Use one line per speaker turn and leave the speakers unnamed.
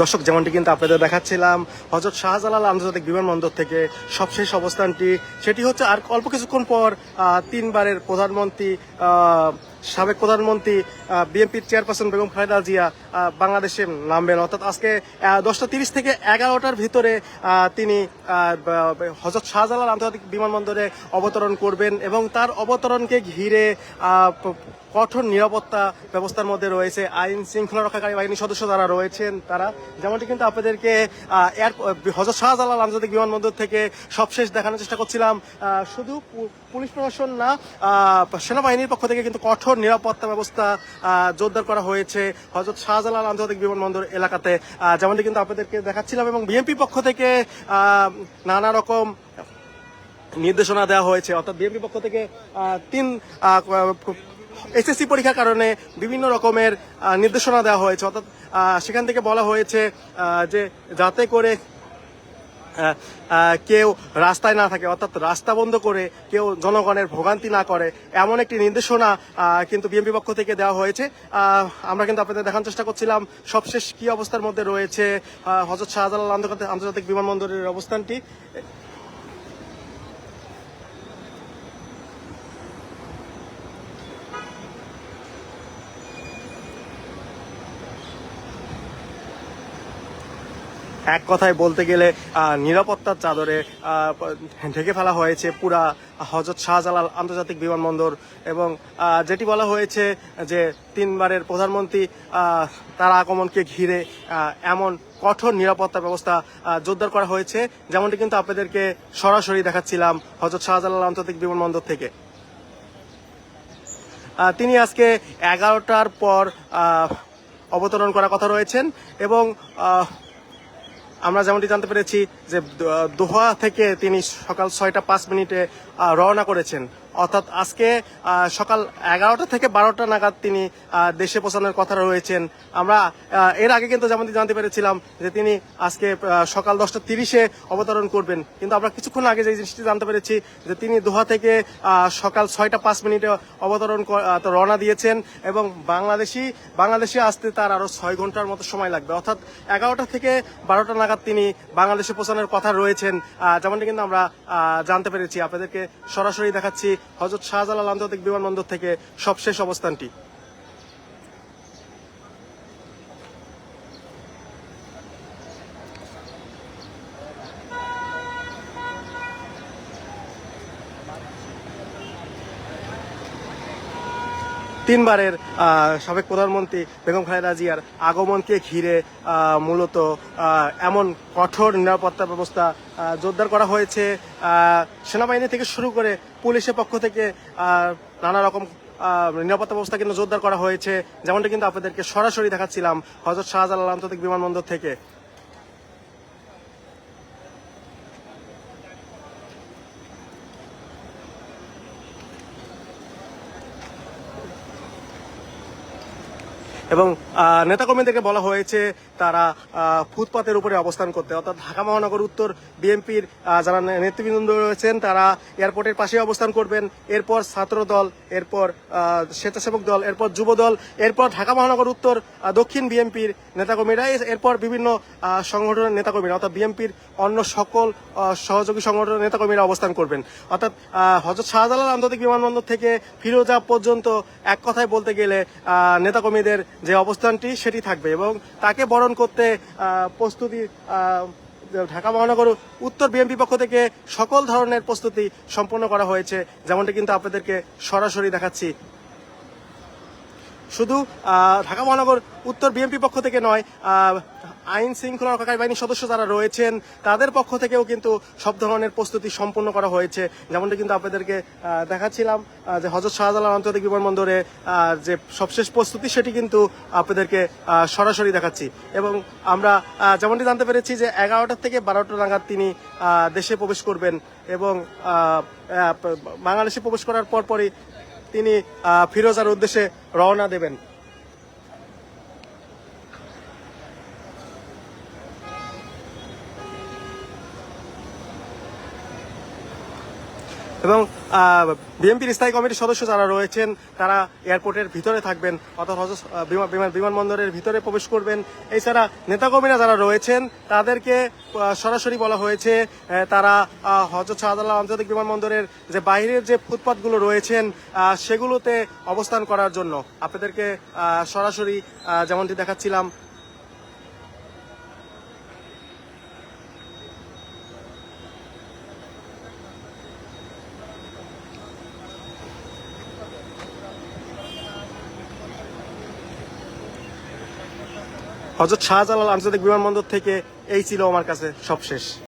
দর্শক, যেমনটি কিন্তু আপনাদের দেখাচ্ছিলাম হজরত শাহজালাল আন্তর্জাতিক বিমানবন্দর থেকে সবশেষ অবস্থানটি। সেটি হচ্ছে আর অল্প কিছুক্ষণ পর তিনবারের প্রধানমন্ত্রী সাবেক প্রধানমন্ত্রী বিএনপির চেয়ারপারসন বেগম খালেদা জিয়া বাংলাদেশে নামবেন। অর্থাৎ আজকে দশটা তিরিশ থেকে এগারোটার ভিতরে তিনি হজরত শাহজালাল আন্তর্জাতিক বিমানবন্দরে অবতরণ করবেন এবং তার অবতরণকে ঘিরে কঠোর নিরাপত্তা ব্যবস্থার মধ্যে রয়েছে আইন শৃঙ্খলা রক্ষাকারী বাহিনীর সদস্য যারা রয়েছেন, তারা যেমনটি কিন্তু আপনাদেরকে হজরত শাহজালাল আন্তর্জাতিক বিমানবন্দর থেকে সবশেষ দেখানোর চেষ্টা করছিলাম। শুধু পুলিশ প্রশাসন না সেনাবাহিনীর পক্ষ থেকে কিন্তু কঠোর নিরাপত্তা ব্যবস্থা জোরদার করা হয়েছে হজরত শাহজালাল আন্তর্জাতিক বিমানবন্দর এলাকাতে। যেমনটি কিন্তু আপনাদেরকে দেখাচ্ছিলাম এবং বিএনপি পক্ষ থেকে নানা রকম নির্দেশনা দেওয়া হয়েছে। অর্থাৎ বিএনপি পক্ষ থেকে তিন এসএসসি পরীক্ষার কারণে বিভিন্ন রকমের নির্দেশনা দেওয়া হয়েছে। অর্থাৎ সেখান থেকে বলা হয়েছে যে যাতে করে কেউ রাস্তায় না থাকে, অর্থাৎ রাস্তা বন্ধ করে কেউ জনগণের ভোগান্তি না করে, এমন একটি নির্দেশনা কিন্তু বিএনপি পক্ষ থেকে দেওয়া হয়েছে। আমরা কিন্তু আপনাদের দেখানোর চেষ্টা করছিলাম, সবশেষ কি অবস্থার মধ্যে রয়েছে হজরত শাহজালাল আন্তর্জাতিক বিমানবন্দরের অবস্থানটি। এক কথায় বলতে গেলে নিরাপত্তার চাদরে ঢেকে ফেলা হয়েছে পুরা হজরত শাহজালাল আন্তর্জাতিক বিমানবন্দর এবং যেটি বলা হয়েছে যে তিনবারের প্রধানমন্ত্রী তার আগমনকে ঘিরে এমন কঠোর নিরাপত্তা ব্যবস্থা জোরদার করা হয়েছে। যেমনটি কিন্তু আপনাদেরকে সরাসরি দেখাচ্ছিলাম হজরত শাহজালাল আন্তর্জাতিক বিমানবন্দর থেকে। তিনি আজকে এগারোটার পর অবতরণ করার কথা রয়েছেন এবং আমরা যেমনটি জানতে পেরেছি যে দোহা থেকে তিনি সকাল ছয়টা পাঁচ মিনিটে রওনা করেছেন। অর্থাৎ আজকে সকাল এগারোটা থেকে বারোটা নাগাদ তিনি দেশে পৌঁছানোর কথা রয়েছেন। আমরা এর আগে কিন্তু যেমন জানতে পেরেছিলাম যে তিনি আজকে সকাল দশটা তিরিশে অবতরণ করবেন। কিন্তু আমরা কিছুক্ষণ আগে যে জিনিসটি জানতে পেরেছি যে তিনি দোহা থেকে সকাল ছয়টা পাঁচ মিনিটে অবতরণ রওনা দিয়েছেন এবং বাংলাদেশি, বাংলাদেশে আসতে তার আরও ছয় ঘণ্টার মতো সময় লাগবে। অর্থাৎ এগারোটা থেকে বারোটা নাগাদ তিনি বাংলাদেশে পৌঁছানোর কথা রয়েছেন। যেমনটি কিন্তু আমরা জানতে পেরেছি। আপনাদেরকে সরাসরি দেখাচ্ছি হজরত শাহজালাল আন্তর্জাতিক বিমানবন্দর থেকে সবশেষ অবস্থানটি। তিনবারের সাবেক প্রধানমন্ত্রী বেগম খালেদা জিয়ার আগমনকে ঘিরে মূলত এমন কঠোর নিরাপত্তা ব্যবস্থা জোরদার করা হয়েছে। সেনাবাহিনী থেকে শুরু করে পুলিশের পক্ষ থেকে নানা রকম নিরাপত্তা ব্যবস্থা কিন্তু জোরদার করা হয়েছে। যেমনটা কিন্তু আপনাদেরকে সরাসরি দেখাচ্ছিলাম হজরত শাহজালাল আন্তর্জাতিক বিমানবন্দর থেকে। এবং নেতাকর্মীদেরকে বলা হয়েছে তারা ফুটপাতের উপরে অবস্থান করতে। অর্থাৎ ঢাকা মহানগর উত্তর বিএনপির যারা নেতৃবৃন্দ রয়েছেন, তারা এয়ারপোর্টের পাশে অবস্থান করবেন। এরপর ছাত্র দল এরপর স্বেচ্ছাসেবক দল, এরপর যুব দল এরপর ঢাকা মহানগর উত্তর দক্ষিণ বিএনপির নেতাকর্মীরা এরপর বিভিন্ন সংগঠনের নেতাকর্মীরা, অর্থাৎ বিএনপির অন্য সকল সহযোগী সংগঠনের নেতাকর্মীরা অবস্থান করবেন। অর্থাৎ হজরত শাহজালাল আন্তর্জাতিক বিমানবন্দর থেকে ফিরোজা পর্যন্ত এক কথায় বলতে গেলে নেতাকর্মীদের যে অবস্থানটি সেটি থাকবে এবং তাকে বরণ করতে প্রস্তুতি ঢাকা মহানগর উত্তর বিএনপি পক্ষ থেকে সকল ধরনের প্রস্তুতি সম্পন্ন করা হয়েছে। যেমনটি কিন্তু আপনাদেরকে সরাসরি দেখাচ্ছি। শুধু ঢাকা মহানগর উত্তর বিএনপি পক্ষ থেকে নয় আইন শৃঙ্খলা রক্ষাকারী বাহিনীর সদস্য যারা রয়েছেন, তাদের পক্ষ থেকেও কিন্তু সব ধরনের প্রস্তুতি সম্পন্ন করা হয়েছে। যেমনটা কিন্তু আপনাদেরকে দেখাচ্ছিলাম যে হজরত শাহজালাল আন্তর্জাতিক বিমানবন্দরে যে সবশেষ প্রস্তুতি সেটি কিন্তু আপনাদেরকে সরাসরি দেখাচ্ছি। এবং আমরা যেমনটি জানতে পেরেছি যে এগারোটা থেকে বারোটা নাগাদ তিনি দেশে প্রবেশ করবেন এবং বাংলাদেশে প্রবেশ করার পরপরই তিনি ফিরোজার উদ্দেশ্যে রওনা দেবেন। এবং বিএনপির স্থায়ী কমিটির সদস্য যারা রয়েছেন, তারা এয়ারপোর্টের ভিতরে থাকবেন, অর্থাৎ হজরত বিমান- বিমান, বিমানবন্দরের ভিতরে প্রবেশ করবেন। এছাড়া নেতাকর্মীরা যারা রয়েছেন, তাদেরকে সরাসরি বলা হয়েছে তারা হজরত শাহজালাল আন্তর্জাতিক বিমানবন্দরের যে বাইরের যে ফুটপাতগুলো রয়েছেন সেগুলোতে অবস্থান করার জন্য। আপনাদেরকে সরাসরি যেমনটি দেখাচ্ছিলাম হজরত শাহজালাল আন্তর্জাতিক বিমানবন্দর থেকে এই ছিল আমার কাছে সবশেষ।